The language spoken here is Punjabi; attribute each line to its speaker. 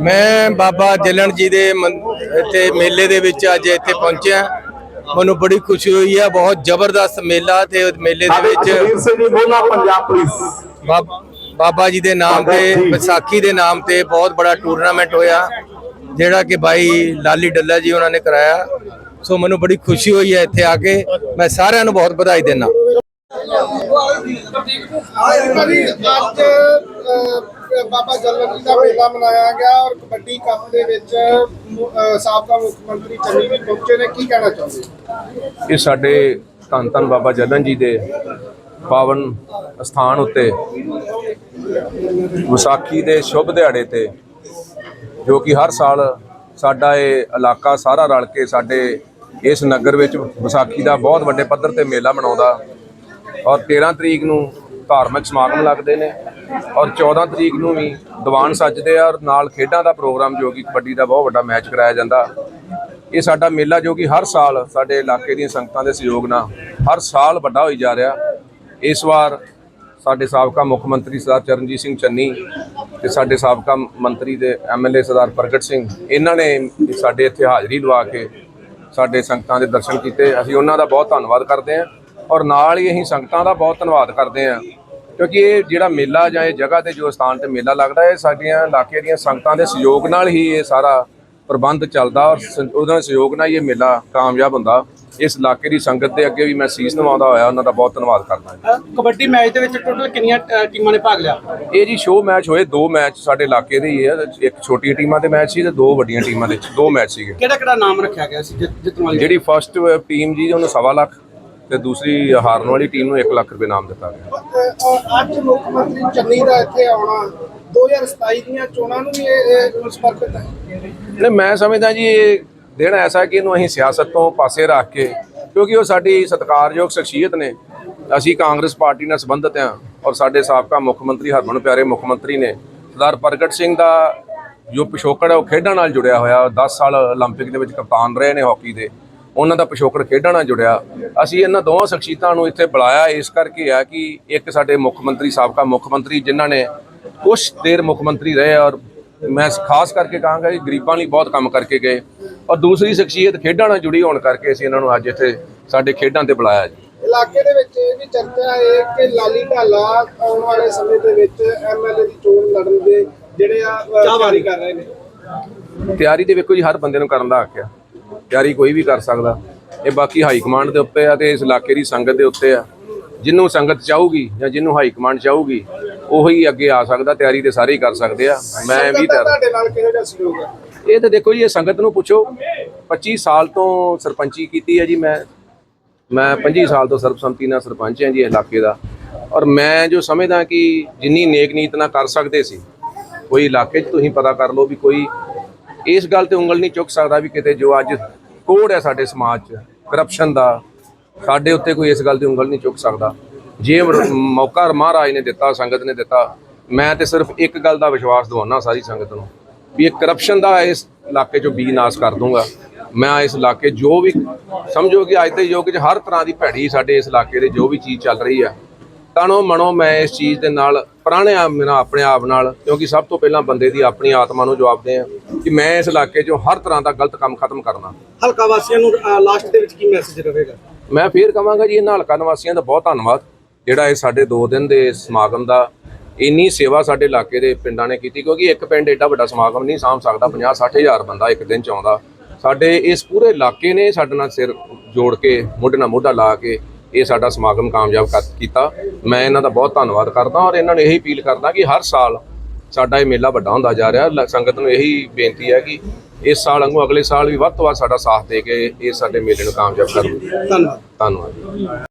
Speaker 1: ਮੈਂ ਬਾਬਾ ਜਲਣ ਜੀ ਦੇ ਇੱਥੇ ਮੇਲੇ ਦੇ ਵਿੱਚ ਅੱਜ ਇੱਥੇ ਪਹੁੰਚਿਆ। ਮੈਨੂੰ ਬੜੀ ਖੁਸ਼ੀ ਹੋਈ ਹੈ ਬਹੁਤ ਜ਼ਬਰਦਸਤ ਮੇਲਾ ਤੇ ਮੇਲੇ ਦੇ ਵਿੱਚ ਬਾਬ- ਬਾਬਾ ਜੀ ਦੇ ਨਾਮ ਤੇ ਵਿਸਾਖੀ ਦੇ ਨਾਮ ਤੇ ਬਹੁਤ ਬੜਾ ਟੂਰਨਾਮੈਂਟ ਹੋਇਆ ਜਿਹੜਾ ਕਿ ਭਾਈ ਲਾਲੀ ਡੱਲਾ ਜੀ ਉਹਨਾਂ ਨੇ ਕਰਾਇਆ। ਸੋ ਮੈਨੂੰ ਬੜੀ ਖੁਸ਼ੀ ਹੋਈ ਹੈ ਇੱਥੇ ਆ ਕੇ। ਮੈਂ ਸਾਰਿਆਂ ਨੂੰ ਬਹੁਤ ਵਧਾਈ ਦਿੰਦਾ।
Speaker 2: ਭਾਜੀ ਅੱਜ ਬਾਬਾ ਜਲਨ ਜੀ ਦਾ ਮੇਲਾ ਮਨਾਇਆ ਗਿਆ ਔਰ ਕਬੱਡੀ ਕੱਪ ਦੇ ਵਿੱਚ ਸਾਬਕਾ ਮੁੱਖ ਮੰਤਰੀ ਚੰਨੀ ਵੀ ਪਹੁੰਚੇ ਨੇ। ਕੀ ਕਹਿਣਾ ਚਾਹੁੰਦੇ
Speaker 3: ਇਹ ਸਾਡੇ ਧੰਨ ਧੰਨ ਬਾਬਾ ਜਲਨ ਜੀ ਦੇ ਪਾਵਨ ਸਥਾਨ ਉੱਤੇ, ਵਿਸਾਖੀ ਦੇ ਸ਼ੁਭ ਦਿਹਾੜੇ ਤੇ, ਜੋ ਕਿ ਹਰ ਸਾਲ ਸਾਡਾ ਇਹ ਇਲਾਕਾ ਸਾਰਾ ਰਲ ਕੇ ਸਾਡੇ ਇਸ ਨਗਰ ਵਿੱਚ ਵਿਸਾਖੀ ਦਾ ਬਹੁਤ ਵੱਡੇ ਪੱਧਰ ਤੇ ਮੇਲਾ ਮਨਾਉਂਦਾ ਔਰ 13 ਤਰੀਕ ਨੂੰ ਧਾਰਮਿਕ ਸਮਾਗਮ ਲੱਗਦੇ ਨੇ ਔਰ 14 ਤਰੀਕ ਨੂੰ ਵੀ ਦੀਵਾਨ ਸੱਜਦੇ ਆ ਔਰ ਨਾਲ ਖੇਡਾਂ ਦਾ ਪ੍ਰੋਗਰਾਮ ਜੋ ਕਿ ਕਬੱਡੀ ਦਾ ਬਹੁਤ ਵੱਡਾ ਮੈਚ ਕਰਾਇਆ ਜਾਂਦਾ। ਇਹ ਸਾਡਾ ਮੇਲਾ ਜੋ ਕਿ ਹਰ ਸਾਲ ਸਾਡੇ ਇਲਾਕੇ ਦੀਆਂ ਸੰਗਤਾਂ ਦੇ ਸਹਿਯੋਗ ਨਾਲ ਹਰ ਸਾਲ ਵੱਡਾ ਹੋਈ ਜਾ ਰਿਹਾ। ਇਸ ਵਾਰ ਸਾਡੇ ਸਾਬਕਾ ਮੁੱਖ ਮੰਤਰੀ ਸਰਦਾਰ ਚਰਨਜੀਤ ਸਿੰਘ ਚੰਨੀ ਤੇ ਸਾਡੇ ਸਾਬਕਾ ਮੰਤਰੀ ਦੇ ਐਮਐਲਏ ਸਰਦਾਰ ਪ੍ਰਗਟ ਸਿੰਘ, ਇਹਨਾਂ ਨੇ ਸਾਡੇ ਇੱਥੇ ਹਾਜ਼ਰੀ ਲਵਾ ਕੇ ਸਾਡੇ ਸੰਗਤਾਂ ਦੇ ਦਰਸ਼ਨ ਕੀਤੇ। ਅਸੀਂ ਉਹਨਾਂ ਦਾ ਬਹੁਤ ਧੰਨਵਾਦ ਕਰਦੇ ਹਾਂ। ਔਰ ਨਾਲ ਹੀ ਅਸੀਂ ਸੰਗਤਾਂ ਦਾ ਬਹੁਤ ਧੰਨਵਾਦ ਕਰਦੇ ਹਾਂ ਕਿਉਂਕਿ ਇਹ ਜਿਹੜਾ ਮੇਲਾ ਜਾਂ ਇਹ ਜਗ੍ਹਾ ਤੇ ਜੋ ਸਥਾਨ ਤੇ ਮੇਲਾ ਲੱਗਦਾ ਹੈ ਸਾਡੀਆਂ ਇਲਾਕੇ ਦੀਆਂ ਸੰਗਤਾਂ ਦੇ ਸਹਿਯੋਗ ਨਾਲ ਹੀ ਇਹ ਸਾਰਾ ਪ੍ਰਬੰਧ ਚੱਲਦਾ ਔਰ ਉਹਨਾਂ ਦੇ ਸਹਿਯੋਗ ਨਾਲ ਹੀ ਇਹ ਮੇਲਾ ਕਾਮਯਾਬ ਹੁੰਦਾ। ਇਸ ਇਲਾਕੇ ਦੀ ਸੰਗਤ ਦੇ ਅੱਗੇ ਵੀ ਮੈਂ ਸੀਸ ਨਿਵਾਉਂਦਾ ਹੋਇਆ ਉਹਨਾਂ ਦਾ ਬਹੁਤ ਧੰਨਵਾਦ ਕਰਦਾ ਹਾਂ
Speaker 4: ਕਬੱਡੀ ਮੈਚ ਦੇ ਵਿੱਚ ਟੋਟਲ ਕਿੰਨੀਆਂ ਟੀਮਾਂ ਨੇ ਭਾਗ ਲਿਆ?
Speaker 3: ਇਹ ਜੀ ਸ਼ੋਅ ਮੈਚ ਹੋਏ ਦੋ ਮੈਚ ਸਾਡੇ ਇਲਾਕੇ ਦੇ ਹੀ ਹੈ ਇੱਕ ਛੋਟੀਆਂ ਟੀਮਾਂ ਦੇ ਮੈਚ ਸੀ ਤੇ ਦੋ ਵੱਡੀਆਂ ਟੀਮਾਂ ਦੇ ਦੋ ਮੈਚ ਸੀਗੇ।
Speaker 4: ਕਿਹੜਾ ਕਿਹੜਾ ਨਾਮ ਰੱਖਿਆ ਗਿਆ ਸੀ ਜਿੱਤ- ਜਿੱਤਣ ਵਾਲੀ
Speaker 3: ਜਿਹੜੀ ਫਸਟ ਟੀਮ ਜੀ ਉਹਨੂੰ ਸਵਾ ਲੱਖ। ਤੇ ਦੂਸਰੀ ਹਾਰਨ ਵਾਲੀ ਟੀਮ ਨੂੰ 1 ਲੱਖ ਰੁਪਏ ਨਾਮ ਦਿੱਤਾ ਗਿਆ
Speaker 2: ਅਹ, ਔਰ ਅੱਜ ਮੁੱਖ ਮੰਤਰੀ ਚੰਨੀ ਦਾ ਇੱਥੇ ਆਉਣਾ 2027 ਦੀਆਂ ਚੋਣਾਂ ਨੂੰ ਵੀ ਇਹ ਇਹ ਸਮਰਪਿਤ ਹੈ
Speaker 3: ਨਹੀਂ ਮੈਂ ਸਮਝਦਾ ਜੀ ਇਹ ਦਿਨ ਐਸਾ ਕਿ ਇਹਨੂੰ ਅਸੀਂ ਸਿਆਸਤ ਤੋਂ ਪਾਸੇ ਰੱਖ ਕੇ ਕਿਉਂਕਿ ਉਹ ਸਾਡੀ ਸਤਿਕਾਰਯੋਗ ਸ਼ਖਸੀਅਤ ਨੇ ਅਸੀਂ ਕਾਂਗਰਸ ਪਾਰਟੀ ਨਾਲ ਸੰਬੰਧਿਤ ਹਾਂ ਔਰ ਸਾਡੇ ਸਾਬਕਾ ਮੁੱਖ ਮੰਤਰੀ ਹਰਮਨ ਪਿਆਰੇ ਮੁੱਖ ਮੰਤਰੀ ਨੇ ਸਰਦਾਰ ਪ੍ਰਗਟ ਸਿੰਘ ਦਾ ਜੋ ਪਿਛੋਕੜ ਹੈ ਉਹ ਖੇਡਾਂ ਨਾਲ ਜੁੜਿਆ ਹੋਇਆ 10 ਸਾਲ 올림픽 ਦੇ ਵਿੱਚ ਕਪਤਾਨ ਰਹੇ ਨੇ ਹਾਕੀ ਦੇ ਉਹਨਾਂ ਦਾ ਪਿਛੋਕੜ ਖੇਡਾਂ ਨਾਲ ਜੁੜਿਆ। ਅਸੀਂ ਇਹਨਾਂ ਦੋਵਾਂ ਸ਼ਖਸੀਅਤਾਂ ਨੂੰ ਇੱਥੇ ਬੁਲਾਇਆ। ਇਸ ਕਰਕੇ ਆ ਕਿ ਇੱਕ ਸਾਡੇ ਮੁੱਖ ਮੰਤਰੀ ਸਾਬਕਾ ਮੁੱਖ ਮੰਤਰੀ ਜਿਨ੍ਹਾਂ ਨੇ ਕੁਝ ਦੇਰ ਮੁੱਖ ਮੰਤਰੀ ਰਹੇ ਔਰ ਮੈਂ ਖਾਸ ਕਰਕੇ ਕਹਾਂਗਾ ਕਿ ਗਰੀਬਾਂ ਲਈ ਬਹੁਤ ਕੰਮ ਕਰਕੇ ਗਏ। ਔਰ ਦੂਸਰੀ ਸ਼ਖਸੀਅਤ ਖੇਡਾਂ ਨਾਲ ਜੁੜੀ ਹੋਣ ਕਰਕੇ ਅਸੀਂ ਇਹਨਾਂ ਨੂੰ ਅੱਜ ਇੱਥੇ ਸਾਡੇ ਖੇਡਾਂ ਤੇ ਬੁਲਾਇਆ ਜੀ।
Speaker 2: ਇਲਾਕੇ ਦੇ ਵਿੱਚ ਇਹ ਵੀ ਚਰਚਾ ਹੈ ਕਿ ਲਾਲੀ ਢਾਲਾ ਆਉਣ ਵਾਲੇ ਸਮੇਂ ਦੇ ਵਿੱਚ ਐਮਐਲਏ ਦੀ ਚੋਣ ਲੜਨ ਦੇ ਜਿਹੜੇ ਆ ਤਿਆਰੀ ਕਰ ਰਹੇ ਨੇ।
Speaker 3: ਤਿਆਰੀ ਤੇ ਵੇਖੋ ਜੀ ਹਰ ਬੰਦੇ ਨੂੰ ਕਰਨ ਦਾ ਹੱਕ ਆ। ਤਿਆਰੀ ਕੋਈ ਵੀ ਕਰ ਸਕਦਾ। ਇਹ ਬਾਕੀ ਹਾਈ ਕਮਾਂਡ ਦੇ ਉੱਤੇ ਆ ਤੇ ਇਸ ਇਲਾਕੇ ਦੀ ਸੰਗਤ ਦੇ ਉੱਤੇ ਆ। ਜਿਹਨੂੰ ਸੰਗਤ ਚਾਹੂਗੀ ਜਾਂ ਜਿਹਨੂੰ ਹਾਈ ਕਮਾਂਡ ਚਾਹੂਗੀ ਉਹੀ ਅੱਗੇ ਆ ਸਕਦਾ ਤਿਆਰੀ ਤੇ ਸਾਰੇ ਹੀ ਕਰ ਸਕਦੇ ਆ। ਮੈਂ ਵੀ
Speaker 2: ਤੁਹਾਡੇ ਨਾਲ ਕਿਹੋ ਜਿਹਾ ਸਹਿਯੋਗ ਹੈ?
Speaker 3: ਇਹ ਤਾਂ ਦੇਖੋ ਜੀ ਇਹ ਸੰਗਤ ਨੂੰ ਪੁੱਛੋ। 25 ਸਾਲ ਤੋਂ ਸਰਪੰਚੀ ਕੀਤੀ ਹੈ ਜੀ ਮੈਂ। ਮੈਂ 25 ਸਾਲ ਤੋਂ ਸਰਬਸੰਮਤੀ ਨਾਲ ਸਰਪੰਚ ਹਾਂ ਜੀ ਇਲਾਕੇ ਦਾ। ਔਰ ਮੈਂ ਜੋ ਸਮਝਦਾ ਕਿ ਜਿੰਨੀ ਨੇਕ ਨੀਤ ਨਾਲ ਕਰ ਸਕਦੇ ਸੀ ਕੋਈ ਇਲਾਕੇ 'ਚ ਤੁਸੀਂ ਪਤਾ ਕਰ ਲਓ ਵੀ ਕੋਈ ਇਸ ਗੱਲ ਤੇ ਉਂਗਲ ਨਹੀਂ ਚੁੱਕ ਸਕਦਾ ਵੀ ਕਿਤੇ ਜੋ ਅੱਜ ਕੋੜ ਹੈ ਸਾਡੇ ਸਮਾਜ 'ਚ ਕਰਪਸ਼ਨ ਦਾ। ਸਾਡੇ ਉੱਤੇ ਕੋਈ ਇਸ ਗੱਲ ਦੀ ਉਂਗਲ ਨਹੀਂ ਚੁੱਕ ਸਕਦਾ। ਜੇ ਮੌਕਾ ਮਹਾਰਾਜ ਨੇ ਦਿੱਤਾ, ਸੰਗਤ ਨੇ ਦਿੱਤਾ, ਮੈਂ ਤੇ ਸਿਰਫ ਇੱਕ ਗੱਲ ਦਾ ਵਿਸ਼ਵਾਸ ਦਿਵਾਉਣਾ ਸਾਰੀ ਸੰਗਤ ਨੂੰ, ਵੀ ਇਹ ਕਰਪਸ਼ਨ ਦਾ ਇਸ ਇਲਾਕੇ 'ਚੋਂ ਬੀ ਨਾਸ ਕਰ ਦੂੰਗਾ। ਮੈਂ ਇਸ ਇਲਾਕੇ ਜੋ ਵੀ, ਸਮਝੋ ਕਿ ਅੱਜ ਦੇ ਯੁੱਗ 'ਚ ਹਰ ਤਰ੍ਹਾਂ ਦੀ ਭੈੜੀ ਸਾਡੇ ਇਸ ਇਲਾਕੇ ਦੇ ਜੋ ਵੀ ਚੀਜ਼ ਚੱਲ ਰਹੀ ਆ ਤਣੋ ਮਨੋ ਮੈਂ ਇਸ ਚੀਜ਼ ਦੇ ਨਾਲ ਪੁਰਾਣੇ ਆ ਮੇਰਾ ਆਪਣੇ ਆਪ ਨਾਲ ਕਿਉਂਕਿ ਸਭ ਤੋਂ ਪਹਿਲਾਂ ਬੰਦੇ ਦੀ ਆਪਣੀ ਆਤਮਾ ਨੂੰ ਜਵਾਬਦੇ ਆ ਕਿ ਮੈਂ ਇਸ ਇਲਾਕੇ 'ਚੋਂ ਹਰ ਤਰ੍ਹਾਂ ਦਾ ਗਲਤ ਕੰਮ ਖਤਮ ਕਰਨਾ।
Speaker 4: ਹਲਕਾ ਵਾਸੀਆਂ ਨੂੰ ਲਾਸਟ ਦੇ ਵਿੱਚ ਕੀ ਮੈਸੇਜ ਰਹੇਗਾ?
Speaker 3: ਮੈਂ ਫੇਰ ਕਹਾਂਗਾ ਜੀ ਇਹਨਾਂ ਹਲਕਾ ਨਿਵਾਸੀਆਂ ਦਾ ਬਹੁਤ ਧੰਨਵਾਦ ਜਿਹੜਾ ਇਹ ਸਾਡੇ 2 ਦਿਨ ਦੇ ਸਮਾਗਮ ਦਾ ਇੰਨੀ ਸੇਵਾ ਸਾਡੇ ਇਲਾਕੇ ਦੇ ਪਿੰਡਾਂ ਨੇ ਕੀਤੀ ਕਿਉਂਕਿ ਇੱਕ ਪਿੰਡ ਏਡਾ ਵੱਡਾ ਸਮਾਗਮ ਨਹੀਂ ਸਾਂਭ ਸਕਦਾ 50 60000 ਬੰਦਾ ਇੱਕ ਦਿਨ ਚ ਆਉਂਦਾ। ਸਾਡੇ ਇਸ ਪੂਰੇ ਇਲਾਕੇ ਨੇ ਸਾਡੇ ਨਾਲ ਸਿਰ ਜੋੜ ਕੇ ਮੋਢੇ ਨਾਲ ਮੋਢਾ ਲਾ ਕੇ ਇਹ ਸਾਡਾ ਸਮਾਗਮ ਕਾਮਯਾਬ ਕਰ- ਕੀਤਾ। ਮੈਂ ਇਹਨਾਂ ਦਾ ਬਹੁਤ ਧੰਨਵਾਦ ਕਰਦਾ ਔਰ ਇਹਨਾਂ ਨੂੰ ਇਹੀ ਅਪੀਲ ਕਰਦਾ ਕਿ ਹਰ ਸਾਲ ਸਾਡਾ ਇਹ ਮੇਲਾ ਵੱਡਾ ਹੁੰਦਾ ਜਾ ਰਿਹਾ। ਸੰਗਤ ਨੂੰ ਇਹੀ ਬੇਨਤੀ ਹੈ ਕਿ ਇਸ ਸਾਲ ਵਾਂਗੂ ਅਗਲੇ ਸਾਲ ਵੀ ਵੱਧ ਤੋਂ ਵੱਧ ਸਾਡਾ ਸਾਥ ਦੇ ਕੇ ਇਹ ਸਾਡੇ ਮੇਲੇ ਨੂੰ ਕਾਮਯਾਬ ਕਰਨ।
Speaker 4: ਧੰਨਵਾਦ।
Speaker 3: ਧੰਨਵਾਦ।